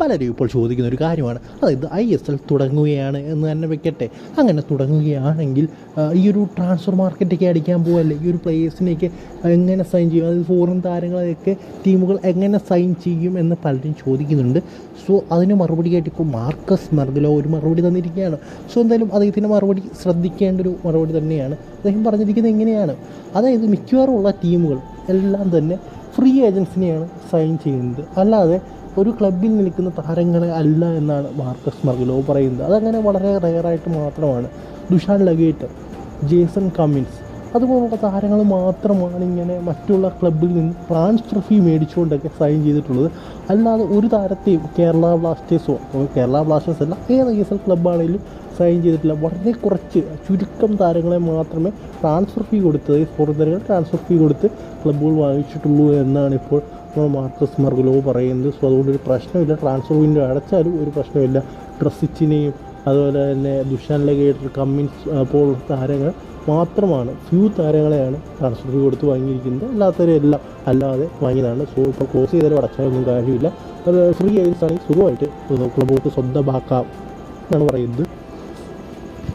പലരും ഇപ്പോൾ ചോദിക്കുന്ന ഒരു കാര്യമാണ്. അതായത് ഐ എസ് എൽ തുടങ്ങുകയാണ് എന്ന് തന്നെ വെക്കട്ടെ. അങ്ങനെ തുടങ്ങുകയാണെങ്കിൽ ഈ ഒരു ട്രാൻസ്ഫർ മാർക്കറ്റൊക്കെ അടിക്കാൻ പോവല്ലേ? ഈ ഒരു പ്ലേയേഴ്സിനെയൊക്കെ എങ്ങനെ സൈൻ ചെയ്യും? അതായത് ഫോറിൻ താരങ്ങളെയൊക്കെ ടീമുകൾ എങ്ങനെ സൈൻ ചെയ്യും എന്ന് പലരും ചോദിക്കുന്നുണ്ട്. സോ അതിന് മറുപടിയായിട്ട് ഇപ്പോൾ മാർക്കസ് മർഗലോ ഒരു മറുപടി തന്നിരിക്കുകയാണ്. സോ എന്തായാലും അദ്ദേഹത്തിന്റെ മറുപടി ശ്രദ്ധിക്കേണ്ട ഒരു മറുപടി തന്നെയാണ്. അദ്ദേഹം പറഞ്ഞിരിക്കുന്നത് എങ്ങനെയാണ് അതായത് മിക്കവാറും ഉള്ള ടീമുകൾ എല്ലാം തന്നെ ഫ്രീ ഏജൻസിനെയാണ് സൈൻ ചെയ്യുന്നത്. അല്ലാതെ ഒരു ക്ലബിൽ നിൽക്കുന്ന താരങ്ങളെ അല്ല എന്നാണ് മാർക്കസ് മർഗലോ പറയുന്നത്. അതങ്ങനെ വളരെ റെയറായിട്ട് മാത്രമാണ്. ദുഷാൻ ലഗേറ്റർ ജേസൺ കമ്മിൻസ് അതുപോലുള്ള താരങ്ങൾ മാത്രമാണ് ഇങ്ങനെ മറ്റുള്ള ക്ലബിൽ നിന്ന് ട്രാൻസ്ഫർ ഫീ മേടിച്ചുകൊണ്ടൊക്കെ സൈൻ ചെയ്തിട്ടുള്ളത്. അല്ലാതെ ഒരു താരത്തെയും കേരള ബ്ലാസ്റ്റേഴ്സോ കേരള ബ്ലാസ്റ്റേഴ്സ് അല്ല ഏത് എസ് എൽ ക്ലബ്ബാണെങ്കിലും സൈൻ ചെയ്തിട്ടില്ല. വളരെ കുറച്ച് ചുരുക്കം താരങ്ങളെ മാത്രമേ ട്രാൻസ്ഫർ ഫീ കൊടുത്തത് ഫോറിൻ ട്രാൻസ്ഫർ ഫീ കൊടുത്ത് ക്ലബ്ബുകൾ വാങ്ങിച്ചിട്ടുള്ളൂ എന്നാണ് ഇപ്പോൾ നമ്മൾ മാർക്കസ് മർഗുലോ പറയുന്നത്. സോ അതുകൊണ്ട് ഒരു പ്രശ്നമില്ല. ട്രാൻസ്ഫർ വിൻഡോ അടച്ചാലും ഒരു പ്രശ്നമില്ല. ഡ്രസ്സിച്ചിനെയും അതുപോലെ തന്നെ ദുഷാൻ ലഗേറ്റർ കമ്മിൻസ് പോലുള്ള താരങ്ങൾ മാത്രമാണ് ഫ്യൂ താരങ്ങളെയാണ് ട്രാൻസ്ഫർ ഫീ കൊടുത്ത് വാങ്ങിയിരിക്കുന്നത്. അല്ലാത്തവരെല്ലാം അല്ലാതെ വാങ്ങിയതാണ്. സോ ഇപ്പോൾ ക്ലോസ് ചെയ്താലും അടച്ചാലൊന്നും കാര്യമില്ല. ഫ്രീ ഏജൻസ് ആണെങ്കിൽ സുഖമായിട്ട് ക്ലബ്ബോട്ട് സ്വന്തമാക്കാം എന്നാണ് പറയുന്നത്.